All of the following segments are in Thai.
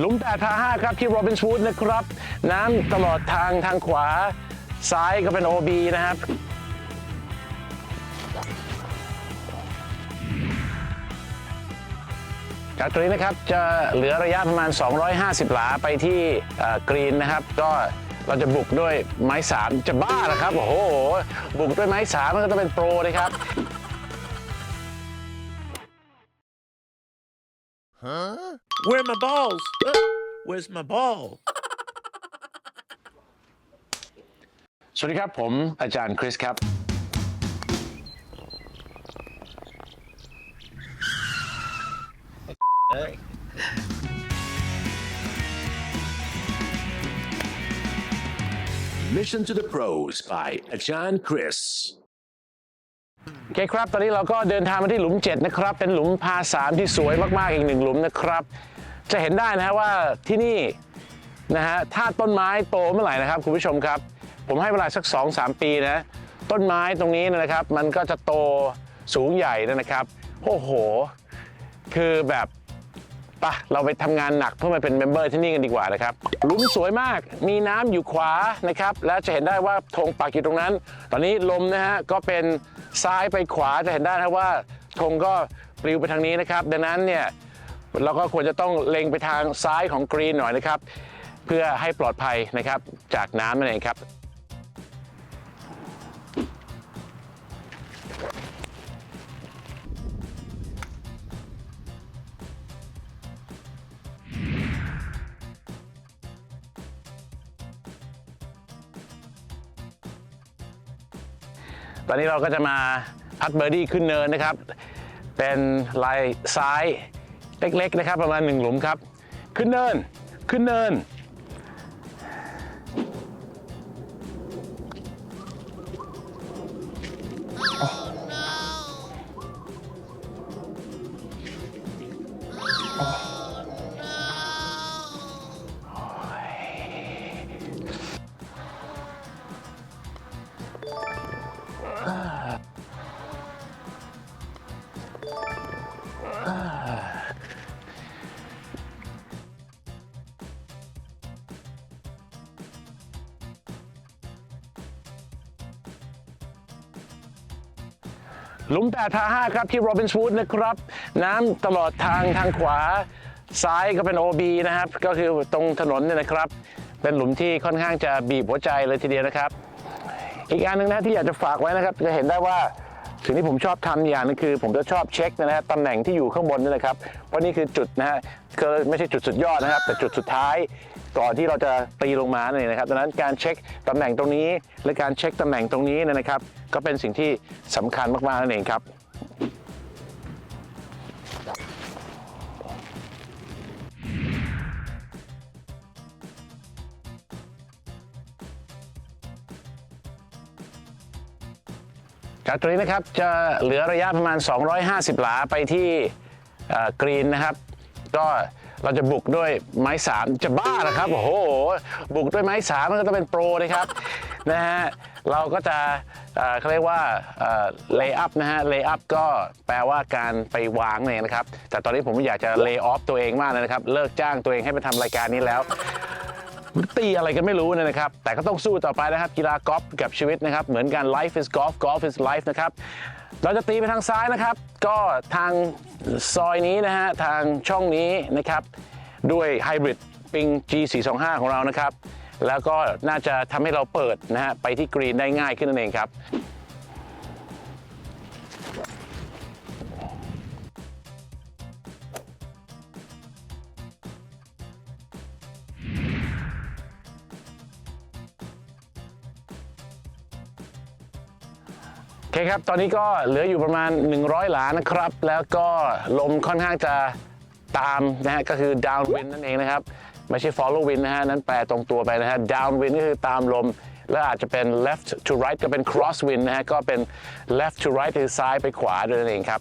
หลุม8พา5ครับที่โรบินส์วูดนะครับ น้ำตลอดทางทางขวาซ้ายก็เป็น OB นะครับจากตรงนี้นะครับจะเหลือระยะประมาณ 250 หลาไปที่กรีนนะครับ ก็เราจะบุกด้วยไม้สามจะบ้าเหรอครับ โอ้โห บุกด้วยไม้สามมันก็ต้องเป็นโปรเลยครับ Where are my balls? Uh, Where's my ball? สวัสดีครับ ผมอาจารย์คริสครับ Mission to the Pros by อาจารย์คริส โอเคครับ ตอนนี้เราก็เดินทางมาที่หลุม 7 นะครับ เป็นหลุมพาสามที่สวยมาก ๆ อีกหนึ่งหลุมนะครับ จะเห็นได้นะฮะว่าที่นี่นะฮะถ้าต้นไม้โตเมื่อไหร่นะครับคุณผู้ชมครับ ผมให้เวลาสัก 2-3 ปีนะ ต้นไม้ตรงนี้นะครับ มันก็จะโตสูงใหญ่นะครับโอ้โห คือแบบปะเราไปทำงานหนักเพื่อมาเป็นเมมเบอร์ที่นี่กันดีกว่านะครับหลุมสวยมากมีน้ำอยู่ขวานะครับ และจะเห็นได้ว่าธงปักอยู่ตรงนั้น ตอนนี้ลมนะฮะก็เป็น ซ้ายไปขวาจะเห็นได้นะว่าธงก็ปลิวไปทางนี้นะครับ ดังนั้นเนี่ยเราก็ควรจะต้องเล็งไปทางซ้ายของกรีนหน่อยนะครับ เพื่อให้ปลอดภัยนะครับจากน้ำนั่นเองครับ ตอนนี้เราก็จะมาพัดเบอร์ดี้ขึ้นเนินนะครับ เป็นลายซ้ายเล็กๆนะครับ ประมาณหนึ่งหลุมครับ ขึ้นเนิน ขึ้นเนิน หลุม8พา5ครับที่โรบินส์วูดนะครับ น้ำตลอดทางทางขวา ซ้ายก็เป็น OB นะครับ ก็คือตรงถนนเนี่ยนะครับ เป็นหลุมที่ค่อนข้างจะบีบหัวใจเลยทีเดียวนะครับ อีกอันหนึ่งนะที่อยากจะฝากไว้นะครับ จะเห็นได้ว่า สิ่งที่ผมชอบทำอย่างนึงคือ ผมจะชอบเช็คนะฮะตำแหน่งที่อยู่ข้างบนนี่นะครับ เพราะนี่คือจุดนะฮะคือไม่ใช่จุดสุดยอดนะครับ แต่จุดสุดท้ายก่อนที่เราจะตีลงมาเนี่ยนะครับดังนั้นการเช็คตำแหน่งตรงนี้ และการเช็คตำแหน่งตรงนี้นยนะครับ ก็เป็นสิ่งที่สำคัญมากๆนั่นเองครับ จากตรงนี้นะครับจะเหลือระยะประมาณ 250 หลาไปที่กรีนนะครับ ก็เราจะบุกด้วยไม้สามจะบ้าเหรอครับ โอ้โห บุกด้วยไม้สามมันก็ต้องเป็นโปรนะครับนะฮะเราก็จะเขาเรียกว่าเลย์อัพนะฮะเลย์อัพก็แปลว่าการไปวางเองนะครับ แต่ตอนนี้ผมอยากจะเลย์ออฟตัวเองมากเลยนะครับ เลิกจ้างตัวเองให้ไปทำรายการนี้แล้ว ตีอะไรกันไม่รู้นยนะครับ แต่ก็ต้องสู้ต่อไปนะครับกีฬากอล์ฟกับชีวิตนะครับ เหมือนกัน life is golf golf is life นะครับเราจะตีไปทางซ้ายนะครับ ก็ทางซอยนี้นะฮะทางช่องนี้นะครับด้วยไฮบริดปิง G425 ของเรานะครับ แล้วก็น่าจะทำให้เราเปิดนะฮะไปที่กรีนได้ง่ายขึ้นนั่นเองครับ คครับ ตอนนี้ก็เหลืออยู่ประมาณ 100 หลานะครับ แล้วก็ลมค่อนข้างจะตามนะฮะก็คือ downwind นั่นเองนะครับ ไม่ใช่ follow wind นะฮะ นั้นแปลตรงตัวไปนะฮะ downwind ก็คือตามลม แล้วอาจจะเป็น left to right ก็เป็น cross wind นะฮะ ก็เป็น left to right คือซ้ายไปขวาด้วยนั่นเองครับ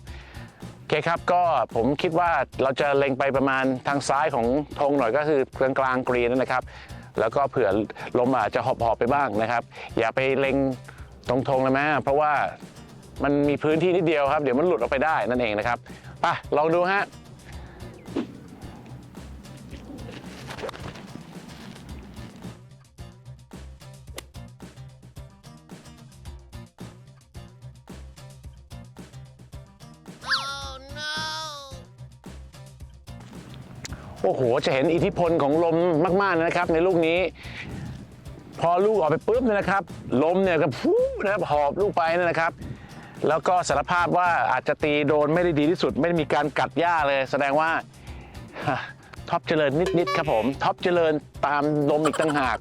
โอเคครับ ก็ผมคิดว่าเราจะเล็งไปประมาณทางซ้ายของธงหน่อยก็คือกลางกลางกรีนนะครับ แล้วก็เผื่อลมอาจจะหอบหอบๆไปบ้างนะครับ อย่าไปเล็ง ตรงทงแลยไหมเพราะว่ามันมีพื้นที่นิดเดียวครับ เดี๋ยวมันหลุดออกไปได้นั่นเองนะครับไปลองดูฮะโอ้โห จะเห็นอิทธิพลของลมมาก ๆ นะครับ ในลูกนี้ พอลูกออกไปปุ๊บเนี่ยนะครับลมเนี่ยก็ฟูนะครับหอบลูกไปนะครับ แล้วก็สารภาพว่าอาจจะตีโดนไม่ได้ดีที่สุด ไม่ได้มีการกัดหญ้าเลย แสดงว่าท็อปเจริญนิดๆครับผมท็อปเจริญตามลมอีกต่างหาก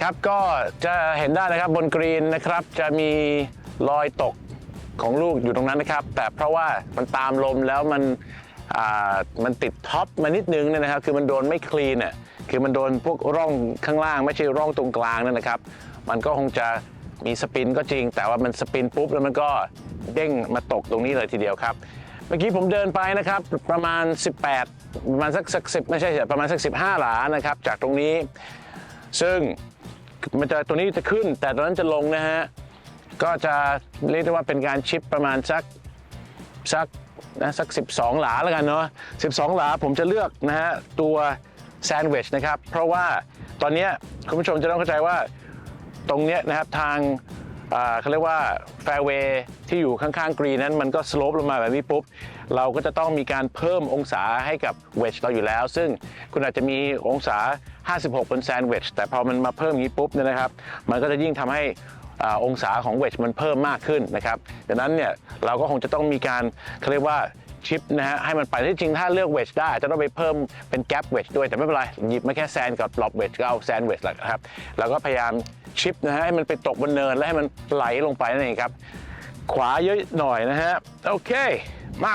ครับก็จะเห็นได้นะครับบนกรีนนะครับ จะมีรอยตก ของลูกอยู่ตรงนั้นนะครับ แต่เพราะว่ามันตามลมแล้วมันมันติดท็อปมานิดนึงเนี่ยนะครับ คือมันโดนไม่คลีนอะคือมันโดนพวกร่องข้างล่างไม่ใช่ร่องตรงกลางนั่นนะครับ มันก็คงจะมีสปินก็จริง แต่ว่ามันสปินปุ๊บแล้วมันก็เด้งมาตกตรงนี้เลยทีเดียวครับ เมื่อกี้ผมเดินไปนะครับประมาณ 18 ประมาณสักสักสิไม่ใช่ประมาณสัก 15 หลานะครับ จากตรงนี้ ซึ่งมันจะตัวนี้จะขึ้น แต่ตอนนั้นจะลงนะฮะ ก็จะเรียกได้ว่าเป็นการชิปประมาณสักสักนะสัก 12 หลาแล้วกันเนาะ12 หลาผมจะเลือกนะฮะตัวแซนด์วิชนะครับ เพราะว่าตอนนี้คุณผู้ชมจะต้องเข้าใจว่าตรงเนี้ยนะครับทางเขาเรียกว่าแฟร์เวย์ที่อยู่ข้างๆกรีนนั้นมันก็สโลปลงมาแบบนี้ปุ๊บ เราก็จะต้องมีการเพิ่มองศาให้กับเวชเราอยู่แล้ว ซึ่งคุณอาจจะมีองศา 56 บนแซนด์เวชแต่พอมันมาเพิ่มอย่างนี้ปุ๊บเนี่ยนะครับ มันก็จะยิ่งทำให้ อองศาของเวชมันเพิ่มมากขึ้นนะครับดังนั้นเนี่ยเราก็คงจะต้องมีการเขาเรียกว่าชิปนะฮะให้มันไปที่จริงถ้าเลือกเวชได้จะต้องไปเพิ่มเป็นแก p เวชด้วยแต่ไม่เป็นไรหยิบมาแค่แซนกับหลอบเวชก็เอาแซนเวชแหละครับเราก็พยายามชิปนะฮะให้มันไปตกบนเนินและให้มันไหลลงไปนั่นเองครับขวาเยอะหน่อยนะฮะโอเคมา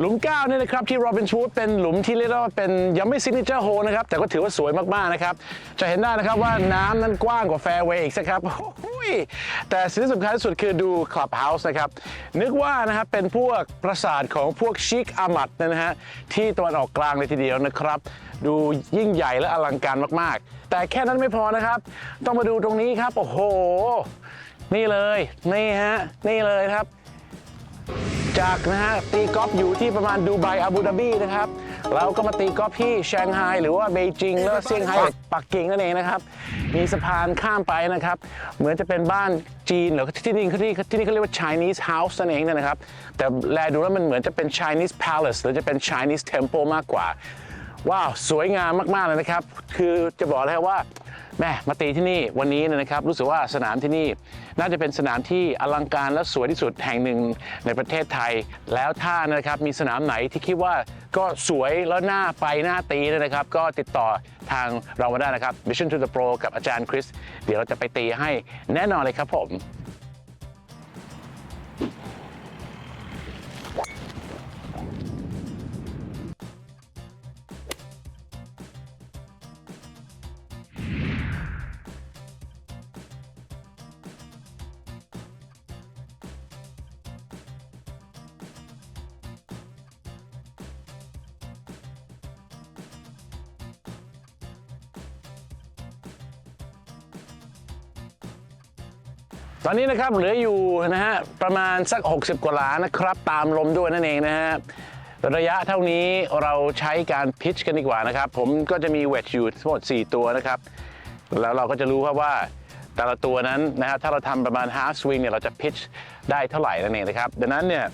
หลุม9เนี่ยนะครับที่โรบินชูดเป็นหลุมที่เรียกได้ว่าเป็นยังไม่ซิกเนเจอร์โฮนะครับแต่ก็ถือว่าสวยมากๆนะครับจะเห็นได้นะครับว่าน้ำนั้นกว้างกว่าแฟร์เวย์อีกสักครับแต่สิ่งที่สำคัญที่สุดคือดูคลับเฮาส์นะครับนึกว่านะครับเป็นพวกปราสาทของพวกชิคอามัดนยนะฮะที่ตะวันออกกลางเลยทีเดียวนะครับ ดูยิ่งใหญ่และอลังการมากๆ แต่แค่นั้นไม่พอนะครับ ต้องมาดูตรงนี้ครับโอ้โห นี่เลยนี่ฮะนี่เลยครับ จากนะฮะตีกอล์ฟอยู่ที่ประมาณดูไบอาบูดาบีนะครับ เราก็มาตีกอล์ฟที่ชางไฮ้หรือว่าเบจิงแล้วเซี่ยงไฮ้ปักกิ่งนั่นเองนะครับ มีสะพานข้ามไปนะครับ เหมือนจะเป็นบ้านจีนหรือที่นี่ที่ที่นี่เขาเรียกว่า Chinese house นั่นเองนะครับ แต่แลดูแล้วมันเหมือนจะเป็น Chinese palace หรือจะเป็น Chinese temple มากกว่า ว้าว สวยงามมากๆเลยนะครับ คือจะบอกเลยว่า แม่มาตีที่นี่วันนี้นะครับรู้สึกว่าสนามที่นี่ น่าจะเป็นสนามที่อลังการและสวยที่สุดแห่งหนึ่งในประเทศไทย แล้วถ้านะครับมีสนามไหนที่คิดว่าก็สวยแล้วน่าไปน่าตีนยนะครับ ก็ติดต่อทางเรามาได้นะครับ Mission to the Pro กับอาจารย์คริส เดี๋ยวเราจะไปตีให้แน่นอนเลยครับผม ตอนนี้นะครับเหลืออยู่นะฮะประมาณสัก 60 กว่าหลานะครับตามลมด้วยนั่นเองนะฮะระยะเท่านี้เราใช้การพิชกันดีกว่านะครับ ผมก็จะมีเวทอยู่ทั้งหมด 4 ตัวนะครับ แล้วเราก็จะรู้ครับว่าแต่ละตัวนั้นนะฮะถ้าเราทำประมาณ half swing เนี่ยเราจะพิชได้เท่าไหร่นั่นเองนะครับ ดังนั้นเนี่ย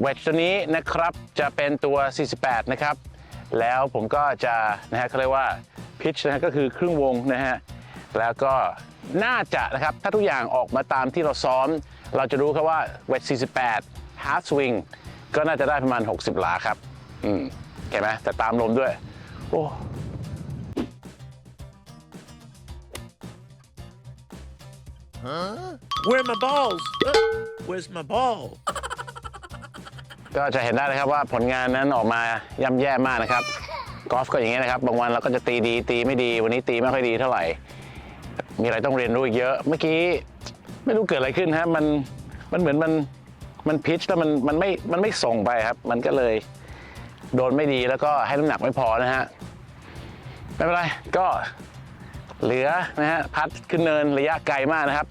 เวทตัวนี้นะครับจะเป็นตัว 48 นะครับ แล้วผมก็จะนะฮะเขาเรียกว่าพิชนะฮะก็คือครึ่งวงนะฮะแล้วก็ น่าจะนะครับ ถ้าทุกอย่างออกมาตามที่เราซ้อม เราจะรู้ครับว่าเวท48 hard swing ก็น่าจะได้ประมาณ 60 หลาครับ อืมเข้าไหมแต่ตามลมด้วย โอ้ฮะ Where my balls Where's my ball ก็จะเห็นได้เลยครับว่าผลงานนั้นออกมาย่ำแย่มากนะครับกอล์ฟก็อย่างเงี้ยนะครับ บางวันเราก็จะตีดีตีไม่ดี วันนี้ตีไม่ค่อยดีเท่าไหร่ มีอะไรต้องเรียนรู้อีกเยอะ เมื่อกี้ไม่รู้เกิดอะไรขึ้นฮะมันมันเหมือนมันมันพิชแล้วมันมันไม่มันไม่ส่งไปครับ มันก็เลยโดนไม่ดีแล้วก็ให้น้ำหนักไม่พอนะฮะไม่เป็นไรก็เหลือนะฮะพัดขึ้นเนินระยะไกลมากนะครับ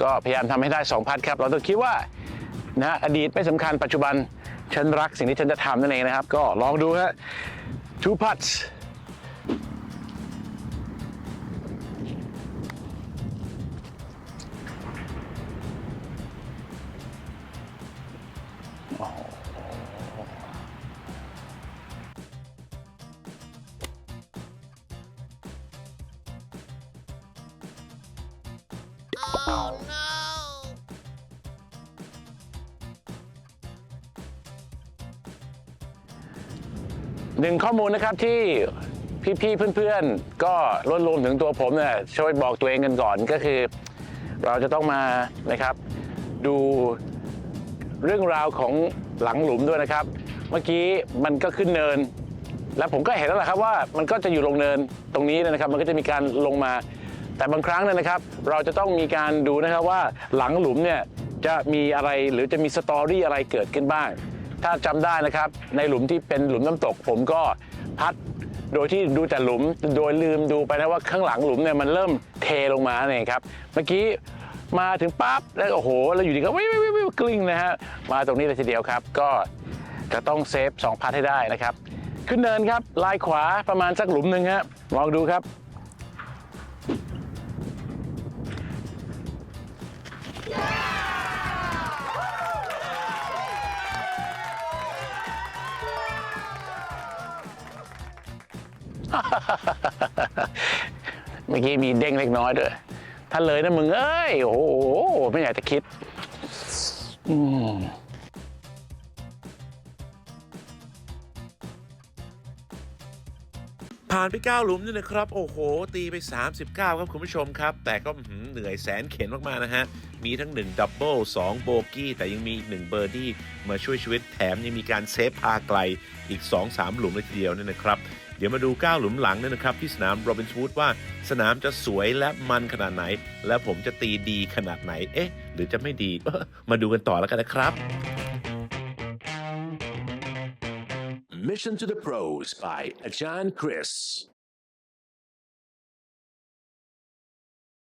ก็พยายามทำให้ได้สองพัดครับ เราต้องคิดว่านะฮะอดีตไม่สำคัญปัจจุบันฉันรักสิ่งที่ฉันจะทำนั่นเองนะครับ ก็ลองดูฮะ two putts หนึ่งข้อมูลนะครับที่พี่ๆเพื่อนๆ ก็รวมรวมถึงตัวผมเนี่ยช่วยบอกตัวเองกันก่อนก็คือ เราจะต้องมานะครับ ดูเรื่องราวของหลังหลุมด้วยนะครับ เมื่อกี้มันก็ขึ้นเนิน แล้วผมก็เห็นแล้วแหละครับว่ามันก็จะอยู่ลงเนินตรงนี้นะครับ มันก็จะมีการลงมา แต่บางครั้งเนี่ยนะครับ เราจะต้องมีการดูนะครับว่าหลังหลุมเนี่ยจะมีอะไรหรือจะมีสตอรี่อะไรเกิดขึ้นบ้าง ถ้าจำได้นะครับ ในหลุมที่เป็นหลุมน้ำตก ผมก็พัดโดยที่ดูแต่หลุมโดยลืมดูไปนะว่าข้างหลังหลุมเนี่ยมันเริ่มเทลงมาเองครับเมื่อกี้มาถึงปั๊บแล้วโอ้โหแล้วอยู่ดีก็วิววิววิวกลิ้งนะฮะมาตรงนี้เลยทีเดียวครับ ก็จะต้องเซฟสองพัดให้ได้นะครับ ขึ้นเนินครับลายขวาประมาณสักหลุมหนึ่งฮะลองดูครับ เมื่อกี้มีเด้งเล็กน้อยด้วย ถ้าเลยนะมึงเอ้ย โอ้โห ไม่อยากจะคิดผ่านไป 9 หลุมนี่นะครับ โอ้โห ตีไป 39 ครับคุณผู้ชมครับ แต่ก็เหนื่อยแสนเข็นมาก ๆ นะฮะ มีทั้ง 1 ดับเบิล2โบกี้ แต่ยังมีอีก1เบอร์ดี้มาช่วยชีวิตแถมยังมีการเซฟพาไกลอีก 2-3 หลุมเลยทีเดียวเนี่ยนะครับ เดี๋ยวมาดู 9 หลุมหลังเนี่ยนะครับ ที่สนามโรบินส์วูดว่าสนามจะสวยและมันขนาดไหน และผมจะตีดีขนาดไหนเอ๊ะ หรือจะไม่ดีมาดูกันต่อแล้วกันนะครับ Mission to the Pros by Ajahn Chris.